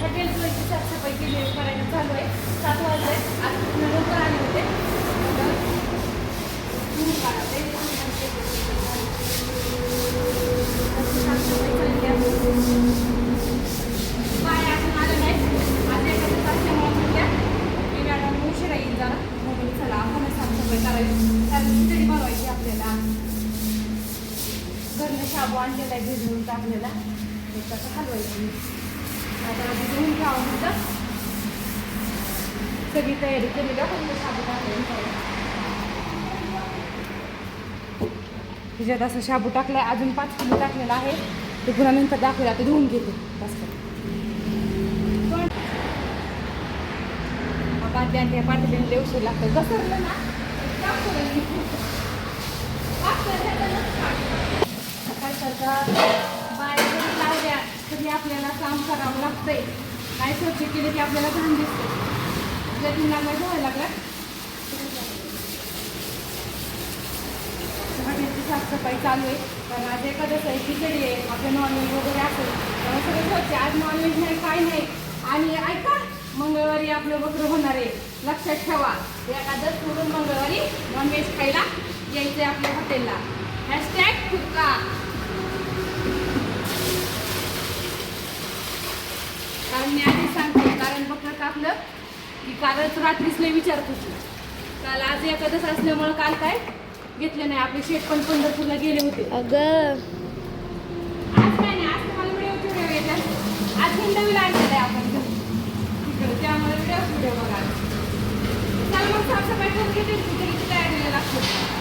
हॉटेलची साफसफाई केली करायला चालू आहे. सात वाजले आज पूर्ण लवकर आले होते. साफसफाई चालली आहे. अजून आलं नाही. आज एखाद्या तारखेमुळे मॅडम उशिरा येईल जरा. म्हणून चला आपण साफसफाई करायची त्यात खिचडी बनवायची आपल्याला. घरनं शाबू आणलेला आहे भिजवून टाकलेला. हे कसं हलवायचं. आता भिजवून घ्यावं म्हटलं सगळी तयारी केली का? पण शाबू टाकले तिच्यात असं शाबू टाकलाय अजून पाच किलो टाकलेला आहे. ते पुन्हा नंतर दाखवला. आता धुवून घेते. बस. पण त्या पाट्या उशीर लागतं घसरलं ना काम करावं लागतंय. काय स्वच्छ केलं की आपल्याला घाण दिसते आपल्या तीन लागला धुवायला लागला हॉटेलची साफसफाई चालू आहे. कारण आज एखादं आहे खिचडी आहे आपलं नॉनव्हेज वगैरे असेल त्यामुळे सगळं स्वच्छ आहे. आज नॉनव्हेज नाही काय नाही. आणि ऐका मंगळवारी आपलं वक्र होणार आहे. लक्षात ठेवा. एखादं सोडून मंगळवारी नॉनव्हेज खायला यायचं आहे आपल्या हॉटेलला कारण मी आधी सांगते कारण बकरं कापलं की कालच रात्रीच लय विचारत होती. काल आज एखादंच असल्यामुळं काल काय घेतले नाही आपले शेठ पण पंढरपूरला गेले होते. अगं. आज काय नाही आज तुम्हाला व्हिडिओ व्हिडिओ येतात आज आणलेलं आहे आपण तिकडे त्यामुळे व्हिडिओ व्हिडिओ बघा चला मग साफसफाई करून घेते खिचडीची तयारीला लागतो.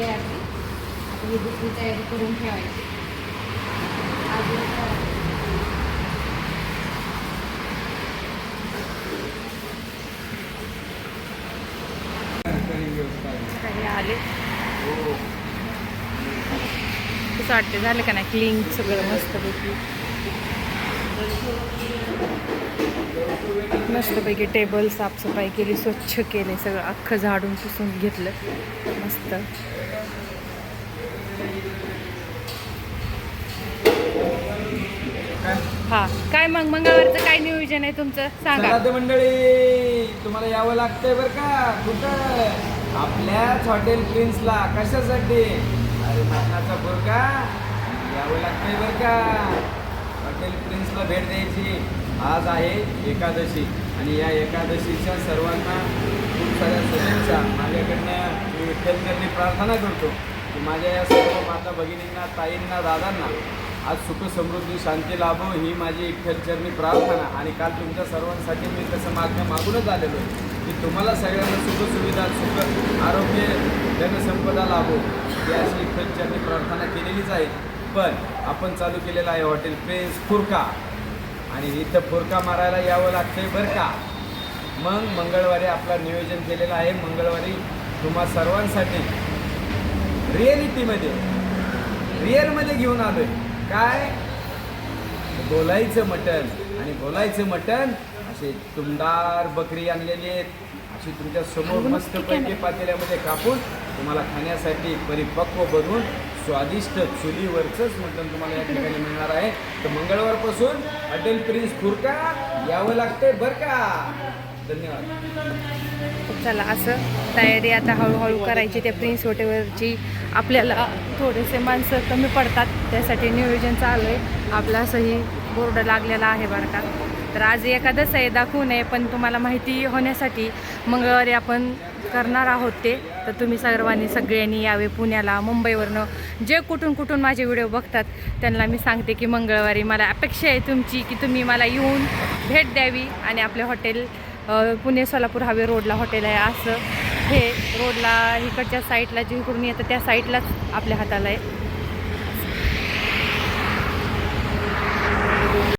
आहे आपली दुसरी तयारी करून ठेवायची अजून आले कसं वाटते झालं का नाही? क्लीन सगळं मस्त पैकी मस्तपैकी टेबल साफसफाई केली स्वच्छ केले सगळं अख्खं झाडून पुसून घेतलं. मस्त. हा काय मग? मंगळवारचं काय नियोजन आहे तुमचं? सांगा. मंडळी तुम्हाला यावं लागतंय बरं का? कुठं? आपल्याच हॉटेल प्रिन्सला कशासाठी? अरे मटणाचा बोरका यावं लागतंय बरं का? हॉटेल प्रिन्सला भेट द्यायची. आज आहे एकादशी आणि या एकादशीच्या सर्वांना खूप साऱ्या शुभेच्छा. माझ्याकडनं मी विठ्ठलकरणी प्रार्थना करतो की माझ्या या सर्व माता भगिनींना ताईंना दादांना आज सुख समृद्धी शांती लाभो ही माझी इठ्ठलचरणी प्रार्थना. आणि काल तुमच्या सर्वांसाठी मी तसं मागणं मागूनच आलेलो आहे की तुम्हाला सगळ्यांना सुखसुविधा सुख आरोग्य जनसंपदा लाभो. ही अशी इठ्ठलचरणी प्रार्थना केलेलीच आहे. पण आपण चालू केलेलं आहे हॉटेल प्रेस फुरका आणि इथं फुरका मारायला यावं लागतंय बरं का मग मंगळवारी आपला नियोजन केलेलं आहे. मंगळवारी तुम्हा सर्वांसाठी रिअलिटीमध्ये रिअलमध्ये घेऊन आलोय. काय? बोलायचं मटण. आणि बोलायचं मटण असे तुमदार बकरी आणलेली आहेत. अशी तुमच्यासमोर मस्त पैकी पातेल्यामध्ये कापून तुम्हाला खाण्यासाठी परिपक्व बनवून स्वादिष्ट चुलीवरचंच मटण तुम्हाला या ठिकाणी मिळणार आहे. तर मंगळवारपासून हॉटेल प्रिन्स फुरका यावं लागतंय बरं का? धन्यवाद. चला असं तयारी आता हळूहळू करायची. त्या प्रिन्स हॉटेलवरची आपल्याला थोडेसे माणसं कमी पडतात. त्यासाठी नियोजन चालू आहे. आपला असंही बोर्ड लागलेला आहे बरं का. तर आज एखादंच आहे दाखवू नये पण तुम्हाला माहिती होण्यासाठी मंगळवारी आपण करणार आहोत ते. तर तुम्ही सर्वांनी सगळ्यांनी यावे पुण्याला मुंबईवरनं. जे कुठून कुठून माझे व्हिडिओ बघतात त्यांना मी सांगते की मंगळवारी मला अपेक्षा आहे तुमची की तुम्ही मला येऊन भेट द्यावी आणि आपले हॉटेल पुणे सोलापूर हवे रोडला हॉटेल आहे असं. हे रोडला इकडच्या साईडला जिंकून येतं त्या साईडलाच आपल्या हाताला आहे.